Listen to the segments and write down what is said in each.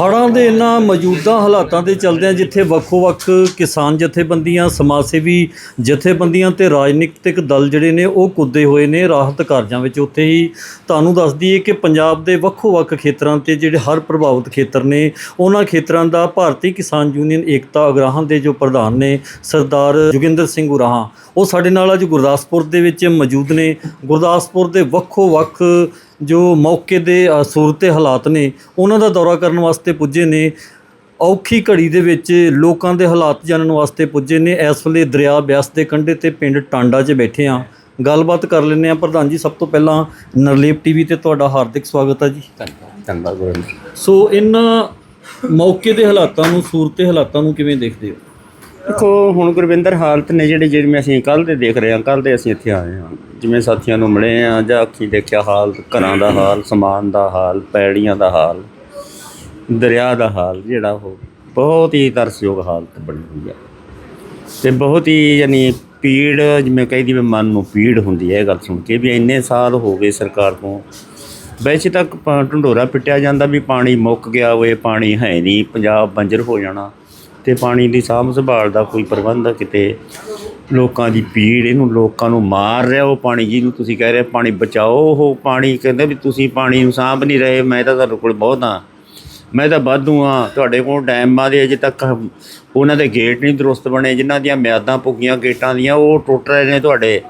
ਹੜ੍ਹਾਂ ਦੇ ਇਹਨਾਂ ਮੌਜੂਦਾ ਹਾਲਾਤਾਂ ਦੇ ਚਲਦਿਆਂ ਜਿੱਥੇ ਵੱਖੋ-ਵੱਖ ਕਿਸਾਨ ਜਥੇਬੰਦੀਆਂ ਸਮਾਜ ਸੇਵੀ ਜਥੇਬੰਦੀਆਂ ਤੇ ਰਾਜਨੀਤਿਕ ਦਲ ਜਿਹੜੇ ਨੇ ਉਹ ਕੁੱਦੇ ਹੋਏ ਨੇ ਰਾਹਤ ਕਾਰਜਾਂ ਵਿੱਚ। ਉੱਥੇ ਹੀ ਤੁਹਾਨੂੰ ਦੱਸ ਦਈਏ ਕਿ ਪੰਜਾਬ ਦੇ ਵੱਖੋ-ਵੱਖ ਖੇਤਰਾਂ ਤੇ ਜਿਹੜੇ ਹਰ ਪ੍ਰਭਾਵਿਤ ਖੇਤਰ ਨੇ, ਉਹਨਾਂ ਖੇਤਰਾਂ ਦਾ ਭਾਰਤੀ ਕਿਸਾਨ ਯੂਨੀਅਨ ਏਕਤਾ ਅਗਰਾਹਾਂ ਦੇ ਜੋ ਪ੍ਰਧਾਨ ਨੇ, ਸਰਦਾਰ ਜੋਗਿੰਦਰ ਸਿੰਘ ਉਰਾਹਾਂ, ਉਹ ਸਾਡੇ ਨਾਲ ਅੱਜ ਗੁਰਦਾਸਪੁਰ ਦੇ ਵਿੱਚ ਮੌਜੂਦ ਨੇ। ਗੁਰਦਾਸਪੁਰ ਦੇ ਵੱਖੋ-ਵੱਖ ਜੋ ਮੌਕੇ ਦੇ ਅ, ਸੂਰਤੇ ਹਾਲਾਤ ਨੇ ਉਹਨਾਂ ਦਾ ਦੌਰਾ ਕਰਨ ਵਾਸਤੇ ਪੁੱਜੇ ਨੇ। ਔਖੀ ਘੜੀ ਦੇ ਵਿੱਚ ਲੋਕਾਂ ਦੇ ਹਾਲਾਤ ਜਾਣਨ ਵਾਸਤੇ ਪੁੱਜੇ ਨੇ। ਇਸ ਵੇਲੇ ਦਰਿਆ ਬਿਆਸ ਦੇ ਕੰਢੇ ਤੇ ਪਿੰਡ ਟਾਂਡਾ 'ਚ ਬੈਠੇ ਆ ਗੱਲਬਾਤ ਕਰ ਲੈਂਦੇ ਆ ਪ੍ਰਧਾਨ ਜੀ ਸਭ ਤੋਂ ਪਹਿਲਾਂ ਨਰਲੇਪ ਟੀਵੀ ਤੇ ਤੁਹਾਡਾ ਹਾਰਦਿਕ ਸਵਾਗਤ ਹੈ ਜੀ। ਧੰਨਵਾਦ। ਗੁਰੂ ਸੋ ਇਹਨਾਂ ਮੌਕੇ ਦੇ ਹਾਲਾਤਾਂ ਨੂੰ ਸੂਰਤੇ ਹਾਲਾਤਾਂ ਨੂੰ ਕਿਵੇਂ ਦੇਖਦੇ ਹੋ? ਦੇਖੋ ਹੁਣ ਗੁਰਵਿੰਦਰ, ਹਾਲਤ ਨੇ ਜਿਹੜੇ ਜਿਵੇਂ ਅਸੀਂ ਕੱਲ ਦੇ ਦੇਖ ਰਹੇ ਹਾਂ ਕੱਲ ਦੇ ਅਸੀਂ ਇੱਥੇ ਆਏ ਹਾਂ। ਜਿਵੇਂ ਸਾਥੀਆਂ ਨੂੰ ਮਿਲੇ ਆ ਜਾਂ ਅੱਖੀਂ ਦੇਖਿਆ ਹਾਲਤ ਘਰਾਂ ਦਾ ਹਾਲ, ਸਮਾਨ ਦਾ ਹਾਲ, ਪੈੜੀਆਂ ਦਾ ਹਾਲ, ਦਰਿਆ ਦਾ ਹਾਲ, ਜਿਹੜਾ ਉਹ ਬਹੁਤ ਹੀ ਤਰਸਯੋਗ ਹਾਲਤ ਬਣੀ ਹੋਈ ਹੈ। ਤੇ ਬਹੁਤ ਹੀ ਯਾਨੀ ਪੀੜ ਜਿਵੇਂ ਕਹਿੰਦੀ ਵੀ ਮਨ ਨੂੰ ਪੀੜ ਹੁੰਦੀ ਹੈ ਇਹ ਗੱਲ ਸੁਣ ਕੇ ਵੀ ਇੰਨੇ ਸਾਲ ਹੋ ਗਏ ਸਰਕਾਰ ਤੋਂ। ਵੈਸੇ ਤੱਕ ਢੰਡੋਰਾ ਪਿੱਟਿਆ ਜਾਂਦਾ ਵੀ ਪਾਣੀ ਮੁੱਕ ਗਿਆ ਹੋਏ ਪਾਣੀ ਹੈ ਨਹੀਂ, ਪੰਜਾਬ ਬੰਜਰ ਹੋ ਜਾਣਾ। ਤੇ ਪਾਣੀ ਦੀ ਸਾਂਭ ਸੰਭਾਲ ਦਾ ਕੋਈ ਪ੍ਰਬੰਧ ਕਿਤੇ? ਲੋਕਾਂ ਦੀ ਪੀੜ ਇਹਨੂੰ ਲੋਕਾਂ ਨੂੰ ਮਾਰ ਰਿਹਾ ਉਹ ਪਾਣੀ, ਜਿਹਨੂੰ ਤੁਸੀਂ ਕਹਿ ਰਹੇ ਪਾਣੀ ਬਚਾਓ, ਉਹ ਪਾਣੀ ਕਹਿੰਦੇ ਵੀ ਤੁਸੀਂ ਪਾਣੀ ਨੂੰ ਸਾਂਭ ਨਹੀਂ ਰਹੇ, ਮੈਂ ਤਾਂ ਤੁਹਾਡੇ ਕੋਲ ਬਹੁਤ ਹਾਂ। ਮੈਂ ਤਾਂ ਵਾਧੂ ਆ ਤੁਹਾਡੇ ਕੋਲ ਡੈਮਾਂ ਦੇ ਅਜੇ ਤੱਕ ਉਹਨਾਂ ਦੇ ਗੇਟ ਨਹੀਂ ਦਰੁਸਤ ਬਣੇ, ਜਿਨ੍ਹਾਂ ਦੀਆਂ ਮਿਆਦਾਂ ਪੁੱਗੀਆਂ ਗੇਟਾਂ ਦੀਆਂ, ਉਹ ਟੁੱਟ ਰਹੇ ਨੇ ਤੁਹਾਡੇ।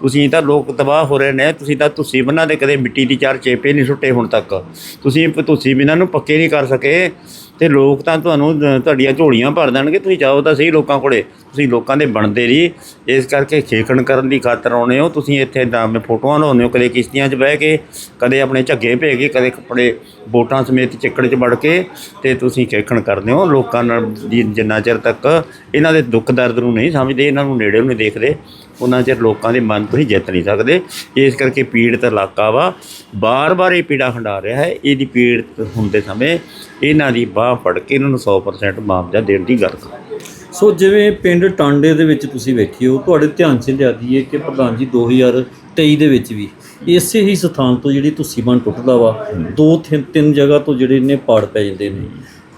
ਤੁਸੀਂ ਤਾਂ ਲੋਕ ਤਬਾਹ ਹੋ ਰਹੇ ਨੇ, ਤੁਸੀਂ ਤਾਂ ਤੁਸੀਂ ਬਣਾ ਦੇ ਕਦੇ ਮਿੱਟੀ ਦੀ ਚਾਰ ਚੇਪੇ ਨਹੀਂ ਸੁੱਟੇ ਹੁਣ ਤੱਕ। ਤੁਸੀਂ ਪ- ਤੁਸੀਂ ਇਹਨਾਂ ਨੂੰ ਪੱਕੇ ਨਹੀਂ ਕਰ ਸਕੇ। ਤੇ ਲੋਕ ਤਾਂ ਤੁਹਾਨੂੰ ਤੁਹਾਡੀਆਂ ਝੋਲੀਆਂ ਭਰ ਦੇਣਗੇ, ਤੁਸੀਂ ਜਾਓ ਤਾਂ ਸਹੀ ਲੋਕਾਂ ਕੋਲੇ। ਤੁਸੀਂ ਲੋਕਾਂ ਦੇ ਬਣਦੇ ਰਹੀ ਇਸ ਕਰਕੇ ਖੇਕਣ ਕਰਨ ਦੀ ਖਾਤਰ ਆਉਣੇ ਹੋ। ਤੁਸੀਂ ਇੱਥੇ ਦਾਮੇ ਫੋਟੋਆਂ ਲਾਉਂਦੇ ਹੋ, ਕਦੇ ਕਿਸ਼ਤੀਆਂ 'ਚ ਬਹਿ ਕੇ, ਕਦੇ ਆਪਣੇ ਝੱਗੇ ਭੇ ਕੇ, ਕਦੇ ਕੱਪੜੇ ਬੋਟਾਂ ਸਮੇਤ ਚਿੱਕੜ 'ਚ ਵੜ ਕੇ, ਤੇ ਤੁਸੀਂ ਖੇਕਣ ਕਰਦੇ ਹੋ। ਲੋਕਾਂ ਨਾਲ ਜੀ- ਜਿੰਨਾ ਚਿਰ ਤੱਕ ਇਹਨਾਂ ਦੇ ਦੁੱਖ ਦਰਦ ਨੂੰ ਨਹੀਂ ਸਮਝਦੇ, ਇਹਨਾਂ ਨੂੰ ਨੇੜੇ ਨੂੰ ਨਹੀਂ ਦੇਖਦੇ। ਉਹਨਾਂ ਚਿਰ ਲੋਕਾਂ ਦੇ ਮਨ ਤੁਸੀਂ ਜਿੱਤ ਨਹੀਂ ਸਕਦੇ। ਇਸ ਕਰਕੇ ਪੀੜਤ ਇਲਾਕਾ ਵਾ ਬਾਰ-ਬਾਰ ਇਹ ਪੀੜਾ ਹੰਡਾ ਰਿਹਾ ਹੈ। ਇਹਦੀ ਪੀੜਤ ਹੁੰਦੇ ਸਮੇਂ ਇਹਨਾਂ ਦੀ ਬਾਹ ਫੜ ਕੇ ਇਹਨਾਂ ਨੂੰ 100% ਮੁਆਵਜ਼ਾ ਦੇਣ ਦੀ ਗੱਲ ਕਰੋ ਸੋ ਜਿਵੇਂ ਪਿੰਡ ਟਾਂਡੇ ਦੇ ਵਿੱਚ ਤੁਸੀਂ ਵੇਖੀ ਹੋ ਤੁਹਾਡੇ ਧਿਆਨ 'ਚ ਲਿਆ ਹੈ ਕਿ ਪ੍ਰਧਾਨ ਜੀ 2023 ਦੇ ਵਿੱਚ ਵੀ ਇਸੇ ਹੀ ਸਥਾਨ ਤੋਂ ਜਿਹੜੀ ਤੁਸੀਂ ਬਣ ਟੁੱਟਦਾ ਵਾ, ਦੋ ਤਿੰਨ ਤਿੰਨ ਜਗ੍ਹਾ ਤੋਂ ਜਿਹੜੇ ਨੇ ਪਾੜ ਪੈ ਜਾਂਦੇ ਨੇ।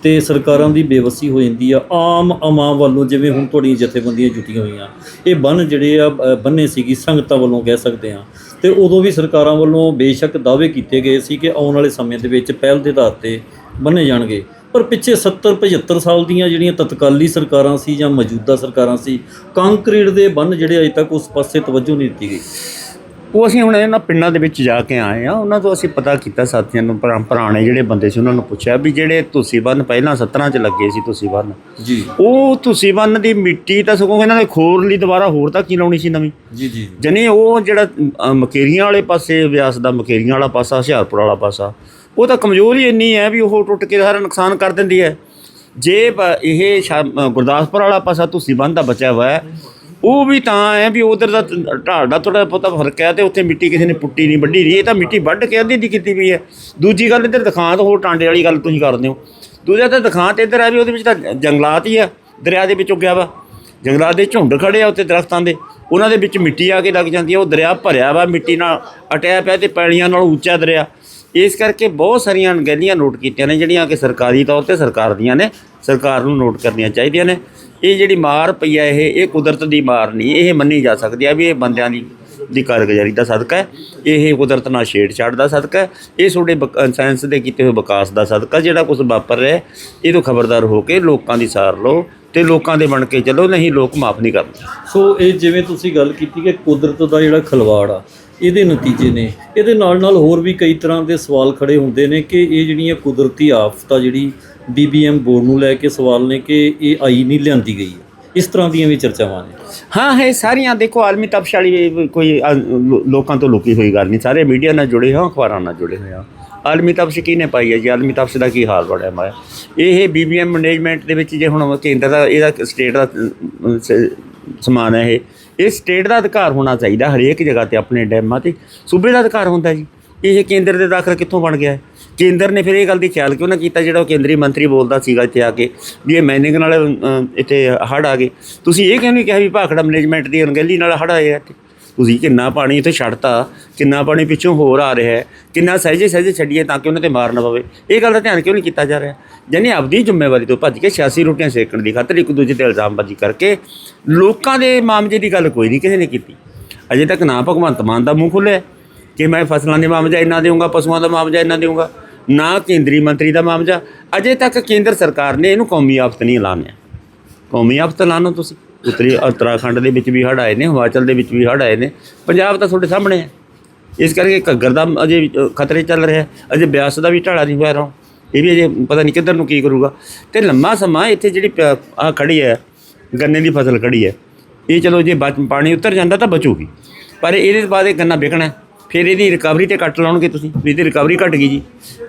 ਤੇ ਸਰਕਾਰਾਂ ਦੀ ਬੇਵਸੀ ਹੋ ਜਾਂਦੀ ਆ ਆਮ ਆਵਾਮ ਵੱਲੋਂ ਜਿਵੇਂ ਹੁਣ ਤੁਹਾਡੀਆਂ ਜਥੇਬੰਦੀਆਂ ਜੁਟੀਆਂ ਹੋਈਆਂ ਇਹ ਬੰਨ ਜਿਹੜੇ ਆ ਅ, ਬੰਨੇ ਸੀਗੀ ਸੰਗਤਾਂ ਵੱਲੋਂ ਕਹਿ ਸਕਦੇ ਆ ਤੇ ਉਦੋਂ ਵੀ ਸਰਕਾਰਾਂ ਵੱਲੋਂ ਬੇਸ਼ੱਕ ਦਾਅਵੇ ਕੀਤੇ ਗਏ ਸੀ ਕਿ ਆਉਣ ਵਾਲੇ ਸਮੇਂ ਦੇ ਵਿੱਚ ਪਹਿਲ ਦੇ ਆਧਾਰ ਤੇ ਬੰਨੇ ਜਾਣਗੇ। ਪਰ ਪਿੱਛੇ 70 75 ਸਾਲ ਦੀਆਂ ਜਿਹੜੀਆਂ ਤਤਕਾਲੀ ਸਰਕਾਰਾਂ ਸੀ ਜਾਂ ਮੌਜੂਦਾ ਸਰਕਾਰਾਂ ਸੀ ਕੰਕਰੀਟ ਦੇ ਬੰਨ ਜਿਹੜੇ ਅਜੇ ਤੱਕ ਉਸ ਪਾਸੇ ਤਵੱਜੋ ਨਹੀਂ ਦਿੱਤੀ ਗਈ। ਉਹ ਅਸੀਂ ਹੁਣ ਇਹਨਾਂ ਪਿੰਡਾਂ ਦੇ ਵਿੱਚ ਜਾ ਕੇ ਆਏ ਆ ਉਹਨਾਂ ਤੋਂ ਅਸੀਂ ਪਤਾ ਕੀਤਾ ਸਾਥੀਆਂ ਨੂੰ ਪੁਰਾ- ਪੁਰਾਣੇ ਜਿਹੜੇ ਬੰਦੇ ਸੀ ਉਹਨਾਂ ਨੂੰ ਪੁੱਛਿਆ ਵੀ ਜਿਹੜੇ ਤੁਸੀਂ ਬੰਨ ਪਹਿਲਾਂ 17 ਚ ਲੱਗੇ ਸੀ ਤੁਸੀਂ ਬੰਨ। ਜੀ। ਉਹ ਤੁਸੀਂ ਬੰਨ ਦੀ ਮਿੱਟੀ ਤਾਂ ਸਗੋਂ ਇਹਨਾਂ ਨੇ ਖੋਰ ਲਈ ਦੁਬਾਰਾ ਹੋਰ ਤਾਂ ਕੀ ਲਾਉਣੀ ਸੀ ਨਵੀਂ? ਜੀ ਜੀ ਜਨੇ ਉਹ ਜਿਹੜਾ ਅ, ਮਕੇਰੀਆਂ ਵਾਲੇ ਪਾਸੇ ਵਿਆਸ ਦਾ ਮਕੇਰੀਆਂ ਵਾਲਾ ਪਾਸਾ ਹੁਸ਼ਿਆਰਪੁਰ ਵਾਲਾ ਪਾਸਾ ਉਹ ਤਾਂ ਕਮਜ਼ੋਰ ਹੀ ਇੰਨੀ ਹੈ ਵੀ ਉਹ ਟੁੱਟ ਕੇ ਸਾਰਾ ਨੁਕਸਾਨ ਕਰ ਦਿੰਦੀ ਹੈ। ਜੇ ਬ- ਇਹ ਸ਼ਾ- ਅ, ਗੁਰਦਾਸਪੁਰ ਵਾਲਾ ਪਾਸਾ ਤੁਸੀਂ ਬੰਨ ਦਾ ਬਚਿਆ ਹੋਇਆ ਹੈ ਉਹ ਵੀ ਤਾਂ ਹੈ ਵੀ ਉਧਰ ਦਾ ਢਾਲ ਦਾ ਥੋੜਾ ਪਤਾ ਫ਼ਰਕ ਹੈ ਤੇ ਉੱਥੇ ਮਿੱਟੀ ਕਿਸੇ ਨੇ ਪੁੱਟੀ ਨਹੀਂ, ਵੱਢੀ ਰਹੀ ਇਹ ਤਾਂ ਮਿੱਟੀ ਵੱਢ ਕੇ ਅੱਧੀ ਦੀ ਕੀਤੀ ਵੀ ਹੈ। ਦੂਜੀ ਗੱਲ ਇੱਧਰ ਦਿਖਾਂਤ ਹੋਰ ਟਾਂਡੇ ਵਾਲੀ ਗੱਲ ਤੁਸੀਂ ਕਰਦੇ ਹੋ। ਦੂਜਾ ਤਾਂ ਦਿਖਾਂਤ ਇੱਧਰ ਆ ਵੀ ਉਹਦੇ ਵਿੱਚ ਤਾਂ ਜੰਗਲਾਤ ਹੀ ਆ, ਦਰਿਆ ਦੇ ਵਿੱਚ ਉੱਗਿਆ ਵਾ। ਜੰਗਲਾਤ ਦੇ ਝੁੰਡ ਖੜੇ ਆ ਉੱਤੇ ਦਰਖਤਾਂ ਦੇ। ਉਹਨਾਂ ਦੇ ਵਿੱਚ ਮਿੱਟੀ ਆ ਕੇ ਲੱਗ ਜਾਂਦੀ ਹੈ ਉਹ ਦਰਿਆ ਭਰਿਆ ਵਾ, ਮਿੱਟੀ ਨਾਲ ਅਟਿਆ ਪਿਆ ਤੇ ਪੈਲੀਆਂ ਨਾਲ ਉੱਚਾ ਦਰਿਆ। ਇਸ ਕਰਕੇ ਬਹੁਤ ਸਾਰੀਆਂ ਅਣਗਹਿਲੀਆਂ ਨੋਟ ਕੀਤੀਆਂ ਨੇ, ਜਿਹੜੀਆਂ ਕਿ ਸਰਕਾਰੀ ਤੌਰ ਤੇ ਸਰਕਾਰ ਦੀਆਂ ਨੇ, ਸਰਕਾਰ ਨੂੰ ਨੋਟ ਕਰਨੀਆਂ ਚਾਹੀਦੀਆਂ ਨੇ। ਇਹ ਜਿਹੜੀ ਮਾਰ ਪਈ ਹੈ ਇਹ ਇਹ ਕੁਦਰਤ ਦੀ ਮਾਰ ਨਹੀਂ, ਇਹ ਮੰਨੀ ਜਾ ਸਕਦੀ ਹੈ ਵੀ ਇਹ ਬੰਦਿਆਂ ਦੀ ਦੀ ਕਾਰਗੁਜ਼ਾਰੀ ਦਾ ਸਦਕਾ ਹੈ। ਇਹ ਕੁਦਰਤ ਨਾਲ ਛੇੜਛਾੜ ਦਾ ਸਦਕਾ ਹੈ। ਇਹ ਤੁਹਾਡੇ ਬਕ- ਸਾਇੰਸ ਦੇ ਕੀਤੇ ਹੋਏ ਵਿਕਾਸ ਦਾ ਸਦਕਾ ਜਿਹੜਾ ਕੁਝ ਵਾਪਰ ਰਿਹਾ ਇਹ ਤੋਂ ਖਬਰਦਾਰ ਹੋ ਕੇ ਲੋਕਾਂ ਦੀ ਸਾਰ ਲਓ ਤੇ ਲੋਕਾਂ ਦੇ ਬਣ ਕੇ ਚੱਲੋ, ਨਹੀਂ ਲੋਕ ਮਾਫ ਨਹੀਂ ਕਰਦੇ। ਸੋ ਇਹ ਜਿਵੇਂ ਤੁਸੀਂ ਗੱਲ ਕੀਤੀ ਕਿ ਕੁਦਰਤ ਦਾ ਜਿਹੜਾ ਖਲਵਾੜ ਆ, ਇਹਦੇ ਨਤੀਜੇ ਨੇ। ਇਹਦੇ ਨਾਲ ਨਾਲ ਹੋਰ ਵੀ ਕਈ ਤਰ੍ਹਾਂ ਦੇ ਸਵਾਲ ਖੜੇ ਹੁੰਦੇ ਨੇ ਕਿ ਇਹ ਜਿਹੜੀਆਂ ਕੁਦਰਤੀ ਆਫਤਾਂ ਜਿਹੜੀ ਬੀਬੀਐਮ ਬੋਰਡ ਨੂੰ ਲੈ ਕੇ ਸਵਾਲ ਨੇ ਕਿ ਇਹ ਆਈ ਨਹੀਂ ਲਿਆਂਦੀ ਗਈ। ਇਸ ਤਰ੍ਹਾਂ ਦੀਆਂ ਵੀ ਚਰਚਾਵਾਂ ਨੇ। ਹਾਂ ਇਹ ਸਾਰੀਆਂ ਦੇਖੋ, ਆਲਮੀ ਤਪਸ਼ ਵਾਲੀ ਕੋਈ ਲੋਕਾਂ ਤੋਂ ਲੁਕੀ ਹੋਈ ਗੱਲ ਨਹੀਂ। ਸਾਰੇ ਮੀਡੀਆ ਨਾਲ ਜੁੜੇ ਹੋਏ ਅਖਬਾਰਾਂ ਨਾਲ ਜੁੜੇ ਹੋਏ ਹਾਂ। ਆਲਮੀ ਤਪਸ਼ ਕਿਹਨੇ ਪਾਈ ਹੈ ਜੀ? ਆਲਮੀ ਤਪਸ਼ ਦਾ ਕੀ ਹਾਲ ਬਣਿਆ ਮੈਂ ਇਹ ਬੀਬੀਐਮ ਮੈਨੇਜਮੈਂਟ ਦੇ ਵਿੱਚ ਜੇ ਹੁਣ ਕੇਂਦਰ ਦਾ, ਇਹਦਾ ਸਟੇਟ ਦਾ ਸ- ਸਮਾਨ ਹੈ ਇਹ। ਇਹ ਸਟੇਟ ਦਾ ਅਧਿਕਾਰ ਹੋਣਾ ਚਾਹੀਦਾ ਹਰੇਕ ਜਗ੍ਹਾ ਤੇ, ਆਪਣੇ ਡੈਮਾਂ ਤੇ। ਸੂਬੇ ਦਾ ਅਧਿਕਾਰ ਹੁੰਦਾ ਜੀ। ਇਹ ਕੇਂਦਰ ਦੇ ਦਾਖਲ ਕਿੱਥੋਂ ਬਣ ਗਿਆ ਹੈ? ਕੇਂਦਰ ਨੇ ਫਿਰ ਇਹ ਗੱਲ ਦੀ ਖਿਆਲ ਕਿਉਂ ਨਾ ਕੀਤਾ, ਜਿਹੜਾ ਉਹ ਕੇਂਦਰੀ ਮੰਤਰੀ ਬੋਲਦਾ ਸੀਗਾ ਇੱਥੇ ਆ ਕੇ, ਵੀ ਇਹ ਮੈਨਿੰਗ ਨਾਲ ਇੱਥੇ ਹੜ ਆ ਗਏ। ਤੁਸੀਂ ਇਹ ਕਿਉਂ ਨਹੀਂ ਕਿਹਾ ਵੀ ਭਾਖੜਾ ਮੈਨੇਜਮੈਂਟ ਦੀ ਅਣਗਹਿਲੀ ਨਾਲ ਹੜ ਆਏ ਆ ਇੱਥੇ? ਤੁਸੀਂ ਕਿੰਨਾ ਪਾਣੀ ਇੱਥੇ ਛੱਡਤਾ, ਕਿੰਨਾ ਪਾਣੀ ਪਿੱਛੋਂ ਹੋਰ ਆ ਰਿਹਾ ਹੈ, ਕਿੰਨਾ ਸਹਿਜੇ ਸਹਿਜੇ ਛੱਡੀਏ ਤਾਂ ਕਿ ਉਹਨਾਂ ਤੇ ਮਾਰ ਨਾ ਪਵੇ। ਇਹ ਗੱਲ ਦਾ ਧਿਆਨ ਕਿਉਂ ਨਹੀਂ ਕੀਤਾ ਜਾ ਰਿਹਾ? ਜਾਨੀ ਆਪਦੀ ਜ਼ਿੰਮੇਵਾਰੀ ਤੋਂ ਭੱਜ ਕੇ ਸਿਆਸੀ ਰੋਟੀਆਂ ਸੇਕਣ ਦੀ ਖਾਤਰ ਇੱਕ ਦੂਜੇ ਤੇ ਇਲਜ਼ਾਮਬਾਜ਼ੀ ਕਰਕੇ ਲੋਕਾਂ ਦੇ ਮਾਮਲੇ ਦੀ ਗੱਲ ਕੋਈ ਨਹੀਂ ਕਿਸੇ ਨੇ ਕੀਤੀ। ਅਜੇ ਤੱਕ ਨਾ ਭਗਵੰਤ ਮਾਨ ਦਾ ਮੂੰਹ ਖੁੱਲਿਆ ਕਿ ਮੈਂ ਫਸਲਾਂ ਦੇ ਮਾਮਜਾ ਇੰਨਾ ਦੇਵਾਂਗਾ ਪਸ਼ੂਆਂ ਦਾ ਮਾਮਜਾ ਇੰਨਾ ਦੇਊਂਗਾ। ਨਾ ਕੇਂਦਰੀ ਮੰਤਰੀ ਦਾ ਮਾਮਜਾ। ਅਜੇ ਤੱਕ ਕੇਂਦਰ ਸਰਕਾਰ ਨੇ ਇਹਨੂੰ ਕੌਮੀ ਆਫਤ ਨਹੀਂ ਐਲਾਨਿਆ। ਕੌਮੀ ਆਫਤ ਐਲਾਨੋ ਤੁਸੀਂ। ਉੱਤਰੀ ਉੱਤਰਾਖੰਡ ਦੇ ਵਿੱਚ ਵੀ ਹੜ੍ਹ ਆਏ ਨੇ, ਹਿਮਾਚਲ ਦੇ ਵਿੱਚ ਵੀ ਹੜ੍ਹ ਆਏ ਨੇ। ਪੰਜਾਬ ਤਾਂ ਤੁਹਾਡੇ ਸਾਹਮਣੇ ਹੈ। ਇਸ ਕਰਕੇ ਘੱਗਰ ਦਾ ਅਜੇ ਖਤਰੇ ਚੱਲ ਰਿਹਾ ਅਜੇ ਬਿਆਸ ਦਾ ਵੀ ਢਾਲਾ ਨਹੀਂ ਹੋਇਆ ਰਹਾ ਇਹ ਵੀ ਅਜੇ ਪਤਾ ਨਹੀਂ ਕਿੱਧਰ ਨੂੰ ਕੀ ਕਰੂਗਾ। ਤੇ ਲੰਮਾ ਸਮਾਂ ਇੱਥੇ ਜਿਹੜੀ ਆ ਖੜੀ ਹੈ, ਗੰਨੇ ਦੀ ਫਸਲ ਖੜੀ ਹੈ। ਇਹ ਚਲੋ ਜੇ ਬਚ- ਪਾਣੀ ਉਤਰ ਜਾਂਦਾ ਤਾਂ ਬਚੂਗੀ। ਪਰ ਇਹਦੇ ਬਾਅਦ ਇਹ ਗੰਨਾ ਵਿਕਣਾ ਫਿਰ ਇਹਦੀ ਰਿਕਵਰੀ ਤੇ ਕੱਟ ਲਾਉਣਗੇ ਤੁਸੀਂ ਇਹਦੀ ਰਿਕਵਰੀ ਘਟ ਗਈ ਜੀ।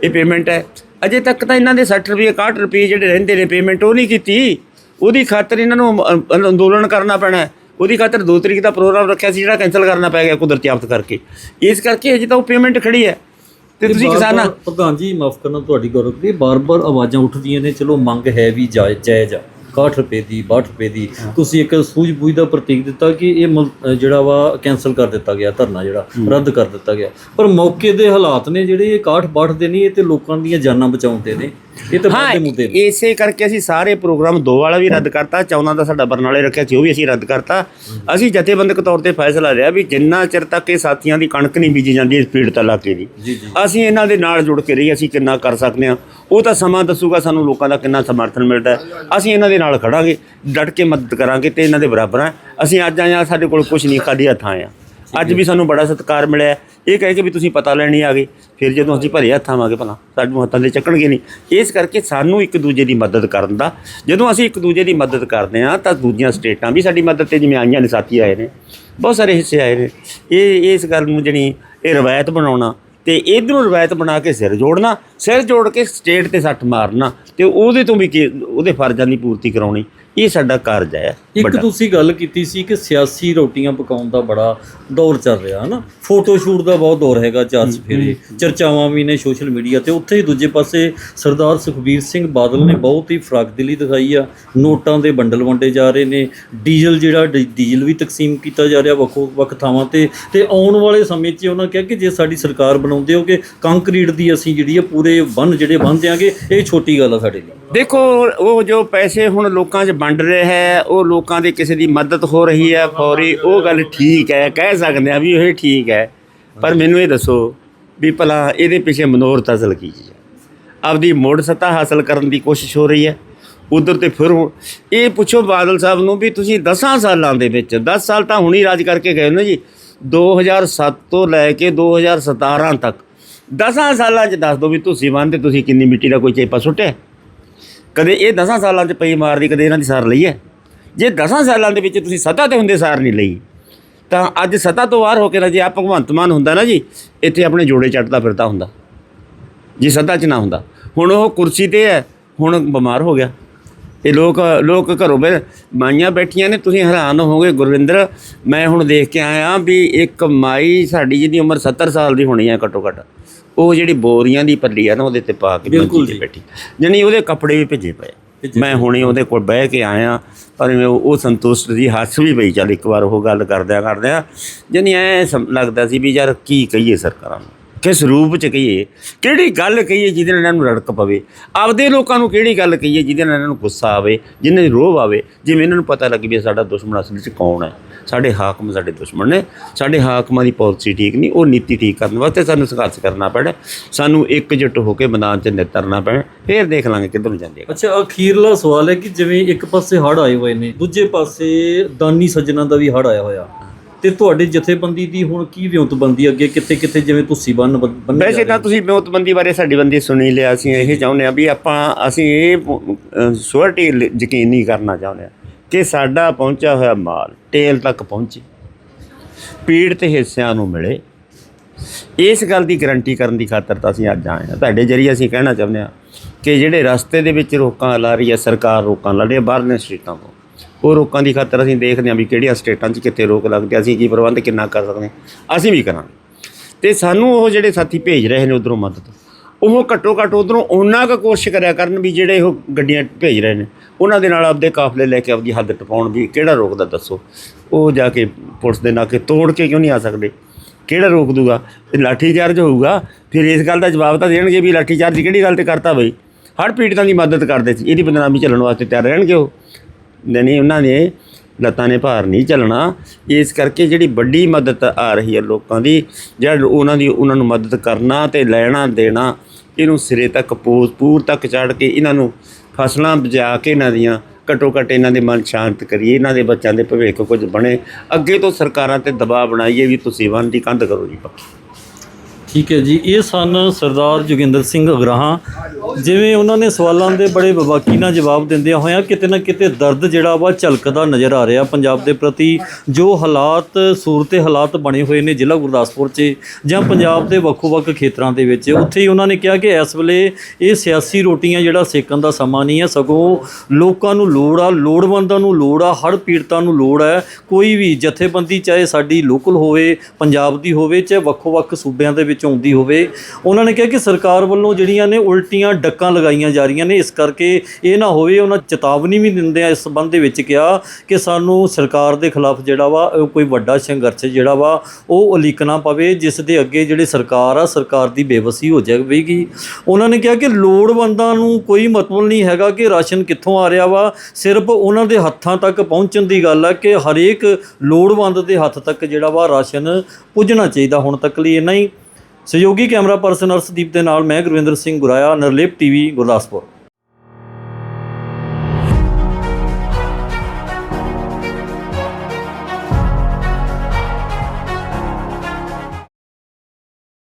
ਇਹ ਪੇਮੈਂਟ ਹੈ। ਅਜੇ ਤੱਕ ਤਾਂ ਇਹਨਾਂ ਦੇ 60 ਰੁਪਏ 61 ਰੁਪਏ ਜਿਹੜੇ ਰਹਿੰਦੇ ਨੇ ਪੇਮੈਂਟ ਉਹ ਨਹੀਂ ਕੀਤੀ। ਉਹਦੀ ਖਾਤਰ ਇਹਨਾਂ ਨੂੰ ਅੰਦੋਲਨ ਕਰਨਾ ਪੈਣਾ ਹੈ। ਉਹਦੀ ਖਾਤਰ 2 ਤਰੀਕ ਦਾ ਪ੍ਰੋਗਰਾਮ ਰੱਖਿਆ ਸੀ ਜਿਹੜਾ ਕੈਨਸਲ ਕਰਨਾ ਪੈ ਗਿਆ ਕੁਦਰਤੀ ਆਫਤ ਕਰਕੇ। ਇਸ ਕਰਕੇ ਅਜੇ ਤਾਂ ਉਹ ਪੇਮੈਂਟ ਖੜੀ ਹੈ। ਤੇ ਤੁਸੀਂ ਕਿਸਾਨਾਂ ਪ੍ਰਧਾਨ ਜੀ ਮਾਫ ਕਰਨਾ ਤੁਹਾਡੀ ਗੱਲ ਰੁਕਦੀ ਬਾਰ-ਬਾਰ ਆਵਾਜ਼ਾਂ ਉੱਠਦੀਆਂ ਨੇ ਚਲੋ ਮੰਗ ਹੈ ਵੀ ਜਾਇਜ਼ ਜਾਇਜ਼ ਆ। 61 ਰੁਪਏ ਦੀ 62 ਰੁਪਏ ਦੀ। ਤੁਸੀਂ ਇੱਕ ਸੂਝ-ਬੂਝ ਦਾ ਪ੍ਰਤੀਕ ਦਿੱਤਾ ਕਿ ਇਹ ਮੁਲ- ਅ, ਜਿਹੜਾ ਵਾ ਕੈਨਸਲ ਕਰ ਦਿੱਤਾ ਗਿਆ ਧਰਨਾ ਜਿਹੜਾ ਰੱਦ ਕਰ ਦਿੱਤਾ ਗਿਆ। ਪਰ ਮੌਕੇ ਦੇ ਹਾਲਾਤ ਨੇ ਜਿਹੜੇ ਇਹ 61 62 ਦੇ ਨਹੀਂ ਇਹ ਤੇ ਲੋਕਾਂ ਦੀਆਂ ਜਾਨਾਂ ਬਚਾਉਂਦੇ ਨੇ। ਇਹ ਤਾਂ ਵੱਡੇ ਮੁੱਦੇ ਨੇ। ਇਸੇ ਕਰਕੇ ਅਸੀਂ ਸਾਰੇ ਪ੍ਰੋਗਰਾਮ ਦੋ ਵਾਲਾ ਵੀ ਰੱਦ ਕਰਤਾ ਚੌਨਾ ਦਾ ਸਾਡਾ ਬਰਨਾਲੇ ਰੱਖਿਆ ਸੀ ਉਹ ਵੀ ਅਸੀਂ ਰੱਦ ਕਰਤਾ। ਅਸੀਂ ਜਥੇਬੰਦਕ ਤੌਰ ਤੇ ਫੈਸਲਾ ਲਿਆ ਵੀ ਜਿੰਨਾ ਚਿਰ ਤੱਕ ਇਹ ਸਾਥੀਆਂ ਦੀ ਕਣਕ ਨਹੀਂ ਬੀਜੀ ਜਾਂਦੀ ਇਸ ਪੀੜਤ ਇਲਾਕੇ ਦੀ ਅਸੀਂ ਇਹਨਾਂ ਦੇ ਨਾਲ ਜੁੜ ਕੇ ਰਹੀ ਅਸੀਂ ਕਿੰਨਾ ਕਰ ਸਕਦੇ ਹਾਂ। ਉਹ ਤਾਂ ਸਮਾਂ ਦੱਸੂਗਾ ਸਾਨੂੰ ਲੋਕਾਂ ਦਾ ਕਿੰਨਾ ਸਮਰਥਨ ਮਿਲਦਾ ਹੈ। ਅਸੀਂ ਇਹਨਾਂ ਦੇ ਨਾਲ ਖੜਾਂਗੇ ਡਟ ਕੇ ਮਦਦ ਕਰਾਂਗੇ ਤੇ ਇਹਨਾਂ ਦੇ ਬਰਾਬਰ ਹਾਂ। ਅਸੀਂ ਅੱਜ ਆਏ ਹਾਂ ਸਾਡੇ ਕੋਲ ਕੁਝ ਨਹੀਂ ਖਾਲੀ ਹੱਥਾਂ ਆਏ ਹਾਂ। ਅੱਜ ਵੀ ਸਾਨੂੰ ਬੜਾ ਸਤਿਕਾਰ ਮਿਲਿਆ। ਇਹ ਕਹਿ ਕੇ ਵੀ ਤੁਸੀਂ ਪਤਾ ਲੈਣੀ ਆ ਗਏ। ਫਿਰ ਜਦੋਂ ਅਸੀਂ ਭਰੇ ਹੱਥਾਂ ਆਵਾਂਗੇ ਭਲਾ ਸਾਨੂੰ ਹੱਥਾਂ ਦੇ ਚੱਕਣਗੇ ਨਹੀਂ। ਇਸ ਕਰਕੇ ਸਾਨੂੰ ਇੱਕ ਦੂਜੇ ਦੀ ਮਦਦ ਕਰਨ ਦਾ ਜਦੋਂ ਅਸੀਂ ਇੱਕ ਦੂਜੇ ਦੀ ਮਦਦ ਕਰਦੇ ਹਾਂ ਤਾਂ ਦੂਜੀਆਂ ਸਟੇਟਾਂ ਵੀ ਸਾਡੀ ਮਦਦ ਤੇ ਜਿਵੇਂ ਆਈਆਂ ਨੇ ਸਾਥੀ ਆਏ ਨੇ ਬਹੁਤ ਸਾਰੇ ਹਿੱਸੇ ਆਏ ਨੇ। ਇਹ ਇਸ ਗੱਲ ਨੂੰ ਜਿਹੜੀ ਇਹ ਰਵਾਇਤ ਬਣਾਉਣਾ ਤੇ ਇਧਰੋਂ ਰਵਾਇਤ ਬਣਾ ਕੇ ਸਿਰ ਜੋੜਨਾ ਸਿਰ ਜੋੜ ਕੇ ਸਟੇਟ ਤੇ ਸੱਟ ਮਾਰਨਾ ਤੇ ਉਹਦੇ ਤੋਂ ਵੀ ਉਹਦੇ ਫਰਜ਼ਾਂ ਦੀ ਪੂਰਤੀ ਕਰਾਉਣੀ। ਇਹ ਸਾਡਾ ਕਾਰਜ ਹੈ ਇੱਕ ਵੱਡਾ। ਤੁਸੀਂ ਗੱਲ ਕੀਤੀ ਸੀ ਕਿ ਸਿਆਸੀ ਰੋਟੀਆਂ ਪਕਾਉਣ ਦਾ ਬੜਾ ਦੌਰ ਚੱਲ ਰਿਹਾ ਹੈ ਨਾ ਫੋਟੋ ਸ਼ੂਟ ਦਾ ਬਹੁਤ ਦੌਰ ਹੈਗਾ ਚਾਰ ਸਫੇਰੇ ਚਰਚਾਵਾਂ ਵੀ ਨੇ ਸੋਸ਼ਲ ਮੀਡੀਆ ਤੇ। ਉੱਥੇ ਹੀ ਦੂਜੇ ਪਾਸੇ ਸਰਦਾਰ ਸੁਖਬੀਰ ਸਿੰਘ ਬਾਦਲ ਨੇ ਬਹੁਤ ਹੀ ਫਰਾਗਦਿਲੀ ਦਿਖਾਈ ਆ। ਨੋਟਾਂ ਦੇ ਬੰਡਲ ਵੰਡੇ ਜਾ ਰਹੇ ਨੇ। ਡੀਜ਼ਲ ਜਿਹੜਾ ਡੀ- ਡੀਜ਼ਲ ਵੀ ਤਕਸੀਮ ਕੀਤਾ ਜਾ ਰਿਹਾ ਵੱਖੋ ਵੱਖ ਥਾਵਾਂ ਤੇ। ਤੇ ਆਉਣ ਵਾਲੇ ਸਮੇਂ 'ਚ ਉਹਨਾਂ ਕਿਹਾ ਕਿ ਜੇ ਸਾਡੀ ਸਰਕਾਰ ਬਣਾਉਂਦੇ ਹੋ ਕਿ ਕੰਕਰੀਟ ਦੀ ਅਸੀਂ ਜਿਹੜੀ ਆ ਪੂਰੇ ਬੰਨ ਜਿਹੜੇ ਬੰਨ ਦਿਆਂਗੇ ਇਹ ਛੋਟੀ ਗੱਲ ਆ ਸਾਡੇ ਲਈ। ਦੇਖੋ ਉਹ ਜੋ ਪੈਸੇ ਹੁਣ ਲੋਕਾਂ 'ਚ ਵੰਡ ਰਹੇ ਹੈ, ਉਹ ਲੋਕਾਂ ਦੀ ਕਿਸੇ ਦੀ ਮਦਦ ਹੋ ਰਹੀ ਹੈ ਫੌਰੀ, ਉਹ ਗੱਲ ਠੀਕ ਹੈ, ਕਹਿ ਸਕਦੇ ਆ ਵੀ ਇਹ ਠੀਕ ਹੈ, ਪਰ ਮੈਨੂੰ ਇਹ ਦੱਸੋ ਵੀ ਭਲਾ ਇਹਦੇ ਪਿੱਛੇ ਮਨੋਰਥ ਅਸਲ ਕੀ ਹੈ? ਆਪਦੀ ਮੋੜ ਸੱਤਾ ਹਾਸਲ ਕਰਨ ਦੀ ਕੋਸ਼ਿਸ਼ ਹੋ ਰਹੀ ਹੈ, ਉਧਰ ਤੇ ਫਿਰ ਹੁਣ ਇਹ ਪੁੱਛੋ ਬਾਦਲ ਸਾਹਿਬ ਨੂੰ ਵੀ ਤੁਸੀਂ 10 ਸਾਲਾਂ ਦੇ ਵਿੱਚ 10 ਸਾਲ ਤਾਂ ਹੁਣੀ ਰਾਜ ਕਰਕੇ ਗਏ ਨਾ ਜੀ 2007 ਤੋਂ ਲੈ ਕੇ 2017 ਤੱਕ 10 ਸਾਲਾਂ 'ਚ ਦੱਸ ਦਿਓ ਵੀ ਤੁਸੀਂ ਬੰਦੇ ਤੁਸੀਂ ਕਿੰਨੀ ਮਿੱਟੀ ਦਾ ਕੋਈ ਚੇਪਾ ਸੁੱਟਿਆ? ਕਦੇ ਇਹ 10 ਸਾਲਾਂ 'ਚ ਪਈ ਮਾਰਦੀ ਕਦੇ ਇਹਨਾਂ ਦੀ ਸਾਰ ਲਈ ਹੈ। ਜੇ 10 ਸਾਲਾਂ ਦੇ ਵਿੱਚ ਤੁਸੀਂ ਸੱਤਾ ਤੇ ਹੁੰਦੇ, ਸਾਰ ਨਹੀਂ ਲਈ, ਤਾਂ ਅੱਜ ਸੱਤਾ ਤੋਂ ਬਾਹਰ ਹੋ ਕੇ ਨਾ ਜੇ ਆ ਭਗਵੰਤ ਮਾਨ ਹੁੰਦਾ ਨਾ ਜੀ, ਇੱਥੇ ਆਪਣੇ ਜੋੜੇ ਚੱਟਦਾ ਫਿਰਦਾ ਹੁੰਦਾ। ਜੇ ਸੱਤਾ 'ਚ ਨਾ ਹੁੰਦਾ। ਹੁਣ ਉਹ ਕੁਰਸੀ ਤੇ ਹੈ, ਹੁਣ ਬਿਮਾਰ ਹੋ ਗਿਆ। ਇਹ ਲੋਕ ਲੋਕ ਘਰੋਂ ਬੈ ਮਾਈਆਂ ਬੈਠੀਆਂ ਨੇ, ਤੁਸੀਂ ਹੈਰਾਨ ਹੋਵੋਗੇ, ਗੁਰਵਿੰਦਰ, ਮੈਂ ਹੁਣ ਦੇਖ ਕੇ ਆਇਆ ਵੀ ਇੱਕ ਮਾਈ ਸਾਡੀ ਜਿਹਦੀ ਉਮਰ 70 ਸਾਲ ਦੀ ਹੋਣੀ ਹੈ ਘੱਟੋ ਘੱਟ। ਉਹ ਜਿਹੜੀ ਬੋਰੀਆਂ ਦੀ ਪੱਲੀ ਆ ਨਾ ਉਹਦੇ ਤੇ ਪਾ ਕੇ ਬਿਲਕੁਲ ਜੀ। ਬੈਠੀ। ਜਾਣੀ ਉਹਦੇ ਕੱਪੜੇ ਵੀ ਭਿੱਜੇ ਪਏ ਮੈਂ ਹੁਣੇ ਉਹਦੇ ਕੋਲ ਬਹਿ ਕੇ ਆਇਆ ਪਰ ਉਹ ਸੰਤੁਸ਼ਟ ਦੀ ਹੱਸ ਵੀ ਪਈ ਚੱਲ ਇੱਕ ਵਾਰ ਉਹ ਗੱਲ ਕਰਦਿਆਂ ਕਰਦਿਆਂ। ਜਾਣੀ ਐ ਲੱਗਦਾ ਸੀ ਵੀ ਯਾਰ ਕੀ ਕਹੀਏ ਸਰਕਾਰਾਂ ਨੂੰ? ਕਿਸ ਰੂਪ ਚ ਕਹੀਏ? ਕਿਹੜੀ ਗੱਲ ਕਹੀਏ ਜਿਹਦੇ ਨਾਲ ਇਹਨਾਂ ਨੂੰ ਰੜਕ ਪਵੇ? ਆਪਦੇ ਲੋਕਾਂ ਨੂੰ ਕਿਹੜੀ ਗੱਲ ਕਹੀਏ ਜਿਹਦੇ ਨਾਲ ਇਹਨਾਂ ਨੂੰ ਗੁੱਸਾ ਆਵੇ ਜਿਹਨਾਂ ਰੋਹ ਆਵੇ? ਜਿਵੇਂ ਇਹਨਾਂ ਨੂੰ ਪਤਾ ਲੱਗੇ ਵੀ ਸਾਡਾ ਦੁਸ਼ਮਣ ਅਸਲ ਵਿੱਚ ਕੌਣ ਹੈ? ਸਾਡੇ ਹਾਕਮ ਸਾਡੇ ਦੁਸ਼ਮਣ ਨੇ ਸਾਡੇ ਹਾਕਮਾਂ ਦੀ ਪਾਲਿਸੀ ਠੀਕ ਨਹੀਂ ਉਹ ਨੀਤੀ ਠੀਕ ਕਰਨ ਵਾਸਤੇ ਸਾਨੂੰ ਸੰਘਰਸ਼ ਕਰਨਾ ਪੈਣਾ ਸਾਨੂੰ ਇਕਜੁੱਟ ਹੋ ਕੇ ਮੈਦਾਨ 'ਚ ਨਿਤਰਨਾ ਪੈਣਾ ਫੇਰ ਦੇਖ ਲਾਂਗੇ ਕਿੱਧਰ ਨੂੰ ਜਾਂਦੇ ਆ। ਅੱਛਾ ਅਖੀਰਲਾ ਸਵਾਲ ਹੈ ਕਿ ਜਿਵੇਂ ਇੱਕ ਪਾਸੇ ਹੜ ਆਏ ਹੋਏ ਨੇ ਦੂਜੇ ਪਾਸੇ ਦਾਨੀ ਸੱਜਣਾ ਦਾ ਵੀ ਹੜ ਆਇਆ ਹੋਇਆ। ਤੇ ਤੁਹਾਡੇ ਜਥੇਬੰਦੀ ਦੀ ਹੁਣ ਕੀ ਵਿਉਂਤਬੰਦੀ ਅੱਗੇ ਕਿੱਥੇ ਕਿੱਥੇ ਜਿਵੇਂ ਤੁਸੀਂ ਬੰਨ ਬੰਨੇ ਵੈਸੇ ਤਾਂ ਤੁਸੀਂ ਵਿਉਂਤਬੰਦੀ ਬਾਰੇ ਸਾਡੀ ਬੰਦੀ ਸੁਣੀ ਲਿਆ ਅਸੀਂ ਇਹ ਚਾਹੁੰਦੇ ਆ ਵੀ ਆਪਾਂ ਅਸੀਂ ਇਹ ਸ਼ੋਰਟੀ ਯਕੀਨ ਨਹੀਂ ਕਰਨਾ ਚਾਹੁੰਦੇ ਆ ਕਿ ਸਾਡਾ ਪਹੁੰਚਿਆ ਹੋਇਆ ਮਾਲ ਟੇਲ ਤੱਕ ਪਹੁੰਚੇ। ਪੀੜਤ ਹਿੱਸਿਆਂ ਨੂੰ ਮਿਲੇ। ਇਸ ਗੱਲ ਦੀ ਗਾਰੰਟੀ ਕਰਨ ਦੀ ਖਾਤਰ ਤਾਂ ਅਸੀਂ ਅੱਜ ਆਏ ਹਾਂ। ਤੁਹਾਡੇ ਜਰੀਏ ਅਸੀਂ ਕਹਿਣਾ ਚਾਹੁੰਦੇ ਹਾਂ ਕਿ ਜਿਹੜੇ ਰਸਤੇ ਦੇ ਵਿੱਚ ਰੋਕਾਂ ਲਾ ਰਹੀ ਹੈ ਸਰਕਾਰ ਰੋਕਾਂ ਲਾ ਰਹੀ ਹੈ ਬਾਹਰਲੇ ਸਟੇਟਾਂ ਤੋਂ ਉਹ ਰੋਕਾਂ ਦੀ ਖਾਤਰ ਅਸੀਂ ਦੇਖਦੇ ਹਾਂ ਵੀ ਕਿਹੜੀਆਂ ਸਟੇਟਾਂ 'ਚ ਕਿੱਥੇ ਰੋਕ ਲੱਗਦੀ ਹੈ, ਅਸੀਂ ਕੀ ਪ੍ਰਬੰਧ ਕਿੰਨਾ ਕਰ ਸਕਦੇ ਹਾਂ। ਅਸੀਂ ਵੀ ਕਰਾਂਗੇ। ਤੇ ਸਾਨੂੰ ਉਹ ਜਿਹੜੇ ਸਾਥੀ ਭੇਜ ਰਹੇ ਨੇ ਉਧਰੋਂ ਮਦਦ ਉਹ ਘੱਟੋ ਘੱਟ ਉਧਰੋਂ ਉਹਨਾਂ ਕੁ ਕੋਸ਼ਿਸ਼ ਕਰਿਆ ਕਰਨ ਵੀ ਜਿਹੜੇ ਉਹ ਗੱਡੀਆਂ ਭੇਜ ਰਹੇ ਨੇ, ਉਹਨਾਂ ਦੇ ਨਾਲ ਆਪਦੇ ਕਾਫਲੇ ਲੈ ਕੇ ਆਪਦੀ ਹੱਦ ਟਪਾਉਣ ਵੀ ਕਿਹੜਾ ਰੋਕਦਾ ਦੱਸੋ? ਉਹ ਜਾ ਕੇ ਪੁਲਿਸ ਦੇ ਨਾਕੇ ਤੋੜ ਕੇ ਕਿਉਂ ਨਹੀਂ ਆ ਸਕਦੇ? ਕਿਹੜਾ ਰੋਕ ਦੂਗਾ? ਇਹ ਲਾਠੀ ਚਾਰਜ ਹੋਊਗਾ? ਫਿਰ ਇਸ ਗੱਲ ਦਾ ਜਵਾਬ ਤਾਂ ਦੇਣਗੇ ਵੀ ਲਾਠੀ ਚਾਰਜ ਕਿਹੜੀ ਗੱਲ ਤੇ ਕਰਤਾ ਬਈ? ਹਰ ਪੀੜਤਾਂ ਦੀ ਮਦਦ ਕਰਦੇ ਸੀ, ਇਹਦੀ ਬਦਨਾਮੀ ਚੱਲਣ ਵਾਸਤੇ ਤਿਆਰ ਰਹਿਣਗੇ ਉਹ। ਨਹੀਂ, ਉਹਨਾਂ ਨੇ ਲੱਤਾਂ ਨੇ ਭਾਰ ਨਹੀਂ ਚੱਲਣਾ। ਇਸ ਕਰਕੇ ਜਿਹੜੀ ਵੱਡੀ ਮਦਦ ਆ ਰਹੀ ਹੈ ਲੋਕਾਂ ਦੀ, ਜਿਹੜਾ ਉਹਨਾਂ ਦੀ ਉਹਨਾਂ ਨੂੰ ਮਦਦ ਕਰਨਾ ਤੇ ਲੈਣਾ ਦੇਣਾ, ਇਹਨੂੰ ਸਿਰੇ ਤੱਕ ਪੂਰ ਪੂਰ ਤੱਕ ਚੜ ਕੇ ਇਹਨਾਂ ਨੂੰ ਫਸਲਾਂ ਬਜਾ ਕੇ ਇਹਨਾਂ ਦੀਆਂ ਘੱਟੋ ਘੱਟ ਇਹਨਾਂ ਦੇ ਮਨ ਸ਼ਾਂਤ ਕਰੀਏ, ਇਹਨਾਂ ਦੇ ਬੱਚਿਆਂ ਦੇ ਭਵਿੱਖ ਕੁਝ ਬਣੇ। ਅੱਗੇ ਤੋਂ ਸਰਕਾਰਾਂ ਤੇ ਦਬਾਅ ਬਣਾਈਏ ਵੀ ਤੁਸੀਂ ਵਨ ਦੀ ਕੰਧ ਕਰੋ ਜੀ ਪੱਕੀ। ਠੀਕ ਹੈ ਜੀ, ਇਹ ਸਨ ਸਰਦਾਰ ਜੋਗਿੰਦਰ ਸਿੰਘ ਅਗਰਾਹਾਂ। ਜਿਵੇਂ ਉਹਨਾਂ ਨੇ ਸਵਾਲਾਂ ਦੇ ਬੜੇ ਬਬਾਕੀ ਨਾਲ ਜਵਾਬ ਦਿੰਦਿਆਂ ਹੋਇਆਂ ਕਿਤੇ ਨਾ ਕਿਤੇ ਦਰਦ ਜਿਹੜਾ ਵਾ ਝਲਕਦਾ ਨਜ਼ਰ ਆ ਰਿਹਾ ਪੰਜਾਬ ਦੇ ਪ੍ਰਤੀ। ਜੋ ਹਾਲਾਤ ਸੂਰਤੇ ਹਾਲਾਤ ਬਣੇ ਹੋਏ ਨੇ ਜ਼ਿਲ੍ਹਾ ਗੁਰਦਾਸਪੁਰ 'ਚ ਜਾਂ ਪੰਜਾਬ ਦੇ ਵੱਖੋ-ਵੱਖ ਖੇਤਰਾਂ ਦੇ ਵਿੱਚ, ਉੱਥੇ ਹੀ ਉਹਨਾਂ ਨੇ ਕਿਹਾ ਕਿ ਇਸ ਵੇਲੇ ਇਹ ਸਿਆਸੀ ਰੋਟੀਆਂ ਜਿਹੜਾ ਸੇਕਣ ਦਾ ਸਮਾਂ ਨਹੀਂ ਹੈ। ਸਗੋਂ ਲੋਕਾਂ ਨੂੰ ਲੋੜ ਆ, ਲੋੜਵੰਦਾਂ ਨੂੰ ਲੋੜ ਆ, ਹੜ੍ਹ ਪੀੜਤਾਂ ਨੂੰ ਲੋੜ ਹੈ। ਕੋਈ ਵੀ ਜਥੇਬੰਦੀ ਚਾਹੇ ਸਾਡੀ ਲੋਕਲ ਹੋਵੇ, ਪੰਜਾਬ ਦੀ ਹੋਵੇ, ਚਾਹੇ ਵੱਖੋ-ਵੱਖ ਸੂਬਿਆਂ ਦੇ ਵਿੱਚ ਆਉਂਦੀ ਹੋਵੇ। ਉਹਨਾਂ ਨੇ ਕਿਹਾ ਕਿ ਸਰਕਾਰ ਵੱਲੋਂ ਜਿਹੜੀਆਂ ਨੇ ਉਲਟੀਆਂ ਡੱਕਾਂ ਲਗਾਈਆਂ ਜਾ ਰਹੀਆਂ ਨੇ, ਇਸ ਕਰਕੇ ਇਹ ਨਾ ਹੋਵੇ, ਉਹਨਾਂ ਚੇਤਾਵਨੀ ਵੀ ਦਿੰਦੇ ਆ। ਇਸ ਸੰਬੰਧ ਦੇ ਵਿੱਚ ਕਿਹਾ ਕਿ ਸਾਨੂੰ ਸਰਕਾਰ ਦੇ ਖਿਲਾਫ ਜਿਹੜਾ ਵਾ ਕੋਈ ਵੱਡਾ ਸੰਘਰਸ਼ ਜਿਹੜਾ ਵਾ, ਉਹ ਉਲੀਕਣਾ ਪਵੇ, ਜਿਸ ਦੇ ਅੱਗੇ ਜਿਹੜੇ ਸਰਕਾਰ ਆ, ਸਰਕਾਰ ਦੀ ਬੇਵਸੀ ਹੋ ਜਾਵੇਗੀ। ਉਹਨਾਂ ਨੇ ਕਿਹਾ ਕਿ ਲੋੜਵੰਦਾਂ ਨੂੰ ਕੋਈ ਮਤਲਬ ਨਹੀਂ ਹੈਗਾ ਕਿ ਰਾਸ਼ਨ ਕਿੱਥੋਂ ਆ ਰਿਹਾ ਵਾ। ਸਿਰਫ ਉਹਨਾਂ ਦੇ ਹੱਥਾਂ ਤੱਕ ਪਹੁੰਚਣ ਦੀ ਗੱਲ ਆ ਕਿ ਹਰੇਕ ਲੋੜਵੰਦ ਦੇ ਹੱਥ ਤੱਕ ਜਿਹੜਾ ਵਾ ਰਾਸ਼ਨ ਪੁੱਜਣਾ ਚਾਹੀਦਾ ਹੁਣ ਤੱਕ ਲਈ। ਇੰਨਾ ਹੀ ਸਹਿਯੋਗੀ ਕੈਮਰਾ ਪਰਸਨ ਅਰਸ਼ਦੀਪ ਦੇ ਨਾਲ ਮੈਂ ਗੁਰਵਿੰਦਰ ਸਿੰਘ ਗੁਰਾਇਆ ਨਰਲੇਪ ਟੀਵੀ ਗੁਰਦਾਸਪੁਰ।